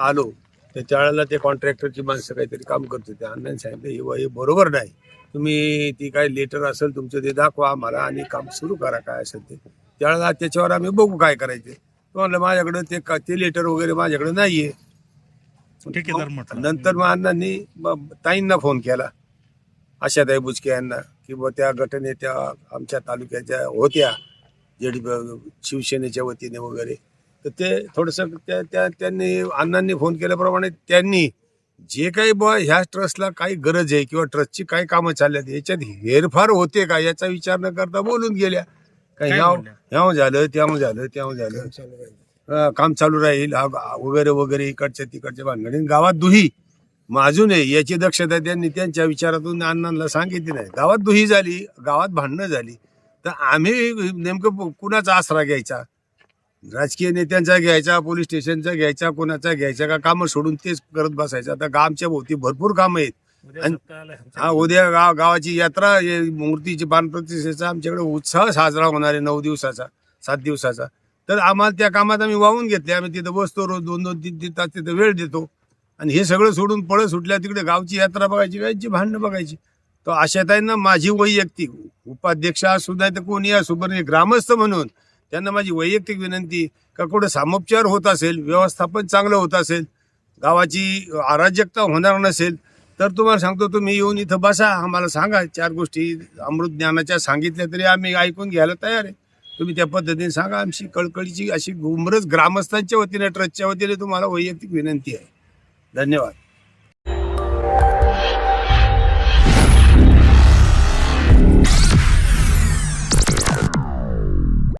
आलो तर त्यावेळेला ते कॉन्ट्रॅक्टरची माणसं काहीतरी काम करत होते अण्णांनी सांगितलं हे हे बरोबर नाही. तुम्ही ती काय लेटर असेल तुमचं ते दाखवा आम्हाला आणि काम सुरू करा काय असेल ते. त्यावेळेला त्याच्यावर आम्ही बघू काय करायचे. तो म्हणलं माझ्याकडे ते का ते लेटर वगैरे माझ्याकडे नाहीये. ठेकेदार म्हटलं. नंतर मग अण्णांनी ताईंना फोन केला. आशाताई बुचके यांना की बुवा त्या गटनेत्या आमच्या तालुक्याच्या होत्या जेडी शिवसेनेच्या वतीने वगैरे. तर ते थोडंसं त्या त्या त्यांनी अण्णांनी फोन केल्याप्रमाणे त्यांनी जे काही बुवा ह्या ट्रस्टला काही गरज आहे किंवा ट्रस्टची काय कामं चालल्यात याच्यात हेरफार होते का याचा विचार न करता बोलून गेल्या. काही काय? ह्याव झालं त्याव झालं त्याव झालं. काम चालू राहील. वगैरे वगैरे इकडच्या तिकडच्या भानगडी. गावात दुही. मग अजूनही याची दक्षता त्यांनी त्यांच्या विचारातून अण्णांना सांगितली नाही. गावात दुही झाली गावात भांडणं झाली. तर आम्ही नेमकं कुणाचा आसरा घ्यायचा? राजकीय नेत्यांचा घ्यायचा पोलीस स्टेशनचा घ्यायचा कोणाचा घ्यायचा का कामं सोडून तेच करत बसायचं. आता गा- आमच्या भोवती भरपूर कामं आहेत. आणि-. हा उद्या गाव गावाची यात्रा हे मूर्तीची बाणप्रतिष्ठेचा आमच्याकडे उत्साह साजरा होणार आहे नऊ दिवसाचा सात दिवसाचा. तर आम्हाला त्या कामात आम्ही वाहून घेतले. आम्ही तिथं बसतो रोज दोन दोन तीन तीन तास तिथं वेळ देतो. आणि हे सगळं सोडून पळ सुटल्या तिकडे गावची यात्रा बघायची यांची भांडणं बघायची. तर आशाताईंना माझी वैयक्तिक उपाध्यक्ष असू नाही तर कोणी असू पण ग्रामस्थ म्हणून त्यांना माझी वैयक्तिक विनंती का कुठं सामोपचार होत असेल व्यवस्थापन चांगलं होत असेल गावाची अराजकता होणार नसेल तर तुम्हाला सांगतो तुम्ही येऊन इथं बसा आम्हाला सांगा. चार गोष्टी अमृत ज्ञानाच्या सांगितल्या तरी आम्ही ऐकून घ्यायला तयार आहे. तुम्ही त्या पद्धतीने सांगा आमची कळकळीची अशी गुमरच ग्रामस्थांच्या वतीने ट्रस्टच्या वतीने तुम्हाला वैयक्तिक विनंती आहे. धन्यवाद.